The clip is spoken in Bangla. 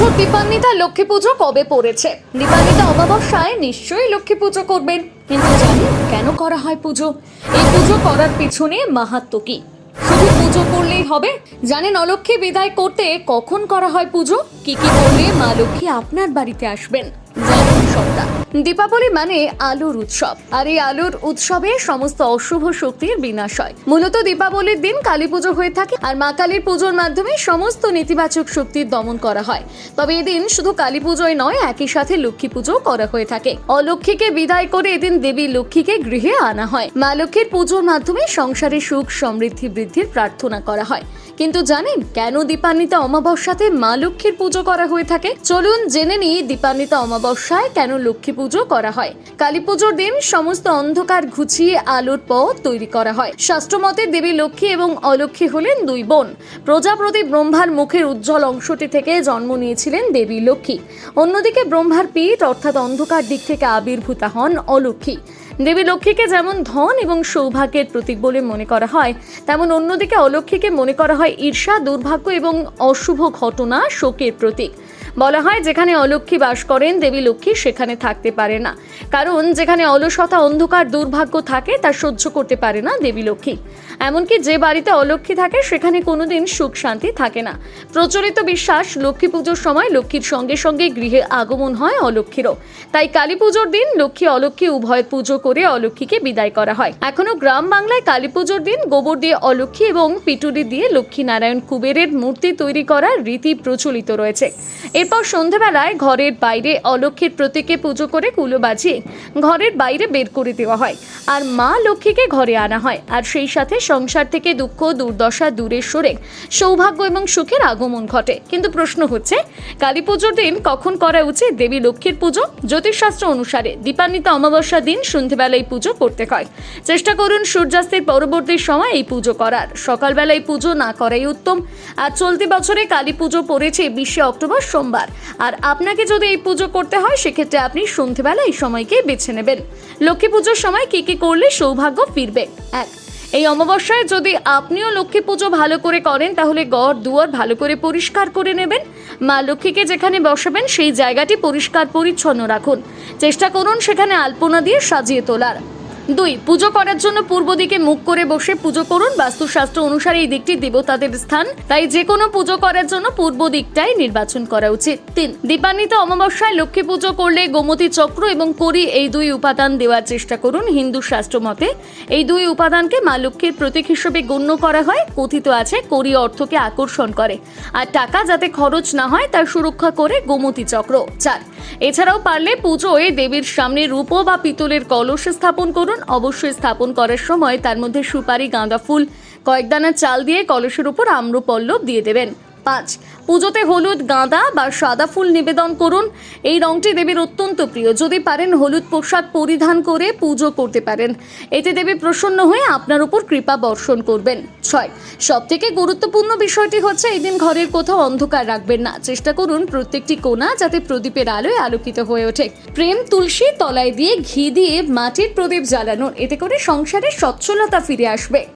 এবছর দীপান্বিতা লক্ষ্মী পুজো কবে পড়েছে? দীপান্বিতা অমাবস্যায় নিশ্চয়ই লক্ষ্মী পুজো করবেন। কিন্তু জানি কেন করা হয় পুজো? এই পুজো করার পিছনে মাহাত্ম কি? শুধু পুজো করলেই হবে? জানেন অলক্ষ্মী বিদায় করতে কখন করা হয় পুজো? কি কি করলে মা লক্ষ্মী আপনার বাড়িতে আসবেন? সবটা দীপাবলি মানে আলোর উৎসব। আর এই আলোর উৎসবে সমস্ত অশুভ শক্তির বিনাশ হয়। মূলত দীপাবলির দিন কালী পুজো হয়ে থাকে আর মা কালীর পুজোর মাধ্যমে সমস্ত নেতিবাচক শক্তির দমন করা হয়। তবে এদিন শুধু কালী পুজোয় নয়, একই সাথে লক্ষ্মী পুজো করা হয়ে থাকে। অলক্ষ্মীকে বিদায় করে এদিন দেবী লক্ষ্মীকে গৃহে আনা হয়। মা লক্ষ্মীর পুজোর মাধ্যমে সংসারে সুখ, সমৃদ্ধি, বৃদ্ধির প্রার্থনা করা হয়। কিন্তু জানেন কেন দীপান্বিতা অমাবস্যাতে মা লক্ষ্মীর পুজো করা হয়ে থাকে? চলুন জেনে নিই দীপান্বিতা অমাবস্যায় কেন লক্ষ্মী পুজো করা হয়। কালী পুজোর দিন সমস্ত অন্ধকার ঘুচিয়ে আলোর পথ তৈরি করা হয়। শাস্ত্রমতে দেবী লক্ষ্মী এবং অলক্ষ্মী হলেন দুই বোন। প্রজাপতি ব্রহ্মার মুখের উজ্জ্বল অংশটি থেকে জন্ম নিয়েছিলেন দেবী লক্ষ্মী। অন্যদিকে ব্রহ্মার পীঠ অর্থাৎ অন্ধকার দিক থেকে আবির্ভূতা হন অলক্ষ্মী। দেবী লক্ষ্মীকে যেমন ধন এবং সৌভাগ্যের প্রতীক বলে মনে করা হয়, তেমন অন্যদিকে অলক্ষ্মীকে মনে করা হয় ঈর্ষা, দুর্ভাগ্য এবং অশুভ ঘটনা শোকের প্রতীক। বলা হয় যেখানে অলক্ষ্মী বাস করেন, দেবী লক্ষ্মী সেখানে থাকতে পারে না। কারণ যেখানে অলসতা, অন্ধকার, দুর্ভাগ্য থাকে, তা সহ্য করতে পারে না দেবী লক্ষ্মী। এমনকি যে বাড়িতে অলক্ষ্মী থাকে, সেখানে কোনোদিন সুখ শান্তি থাকে না। প্রচলিত বিশ্বাস, লক্ষ্মী পুজোর সময় লক্ষ্মীর সঙ্গে সঙ্গে গৃহে আগমন হয় অলক্ষ্মীরও। তাই কালী পুজোর দিন লক্ষ্মী অলক্ষ্মী উভয় পুজো করে অলক্ষ্মীকে বিদায় করা হয়। এখনও গ্রাম বাংলায় কালী পুজোর দিন গোবর দিয়ে অলক্ষ্মী এবং পিটুরি দিয়ে লক্ষ্মী নারায়ণ কুবেরের মূর্তি তৈরি করার রীতি প্রচলিত রয়েছে। এরপর সন্ধ্যাবেলায় ঘরের বাইরে অলক্ষ্মীর প্রতীকে পুজো করে কুলো বাজিয়ে ঘরের বাইরে বের করে দেওয়া হয় আর মা লক্ষ্মীকে ঘরে আনা হয়। আর সেই সাথে সংসার থেকে দুঃখ, দুর্দশা দূরে সরে সৌভাগ্য এবং সুখের আগমন ঘটে। কিন্তু প্রশ্ন হচ্ছে, কালী পুজোর দিন কখন করা উচিত দেবী লক্ষ্মীর পুজো? জ্যোতিষশাস্ত্র অনুসারে দীপান্বিত অমাবস্যা দিন সন্ধ্যেবেলায় পুজো করতে হয়। চেষ্টা করুন সূর্যাস্তের পরবর্তী সময় এই পুজো করার। সকালবেলায় পুজো না করাই উত্তম। আর চলতি বছরে কালী পুজো পড়েছে বিশে অক্টোবর সোমবার। আর আপনাকে যদি এই পুজো করতে হয়, সেক্ষেত্রে আপনি সন্ধ্যেবেলা এই সময়কে বেছে নেবেন। লক্ষ্মী পুজোর সময় কি কি করলে সৌভাগ্য ফিরবে? এক, এই অমাবস্যায় যদি আপনিও লক্ষ্মী পুজো ভালো করে করেন, তাহলে গড় দুয়ার ভালো করে পরিষ্কার করে নেবেন। মা লক্ষ্মীকে যেখানে বসাবেন, সেই জায়গাটি পরিষ্কার পরিচ্ছন্ন রাখুন। চেষ্টা করুন সেখানে আলপনা দিয়ে সাজিয়ে তোলার। দুই, পুজো করার জন্য পূর্ব দিকে মুখ করে বসে পুজো করুন। বাস্তুশাস্ত্র অনুসারে এই দিকটি দেবতাদের স্থান। তাই যে কোনো পুজো করার জন্য পূর্ব দিকটাই নির্বাচন করা উচিত। তিন, দীপান্বিত অমাবস্যায় লক্ষ্মী পুজো করলে গোমতী চক্র এবং করি এই দুই উপাদান দেওয়ার চেষ্টা করুন হিন্দু শাস্ত্র মতে। এই দুই উপাদানকে মা লক্ষ্মীর প্রতীক হিসেবে গণ্য করা হয়। কথিত আছে, করি অর্থকে আকর্ষণ করে। আর টাকা যাতে খরচ না হয়, তার সুরক্ষা করে গোমতী চক্র। চার, এছাড়াও পারলে পুজোয় দেবীর সামনে রূপো বা পিতলের কলস স্থাপন করুন। অবশ্যই স্থাপন করার সময় তার মধ্যে সুপারি, গাঁদা ফুল, কয়েক দানা চাল দিয়ে কলসের উপর আম্রপল্লব দিয়ে দেবেন। পাঁচ। পুজোতে হলুদ, গাঁদা বা সাদা ফুল নিবেদন করুন। এই রংটি দেবীর অত্যন্ত প্রিয়। যদি পারেন হলুদ পোশাক পরিধান করে পুজো করতে পারেন। এতে দেবী প্রসন্ন হয়ে আপনার উপর কৃপা বর্ষণ করবেন। ছয়। সব থেকে গুরুত্বপূর্ণ বিষয়টি হচ্ছে এই দিন ঘরের কোথাও অন্ধকার রাখবেন না। চেষ্টা করুন প্রত্যেকটি কোণা যাতে প্রদীপের আলোয় আলোকিত হয়ে ওঠে। প্রেম তুলসী তলায় দিয়ে ঘি দিয়ে মাটির প্রদীপ জ্বালানোর এতে করে সংসারে সচ্ছলতা ফিরে আসবে।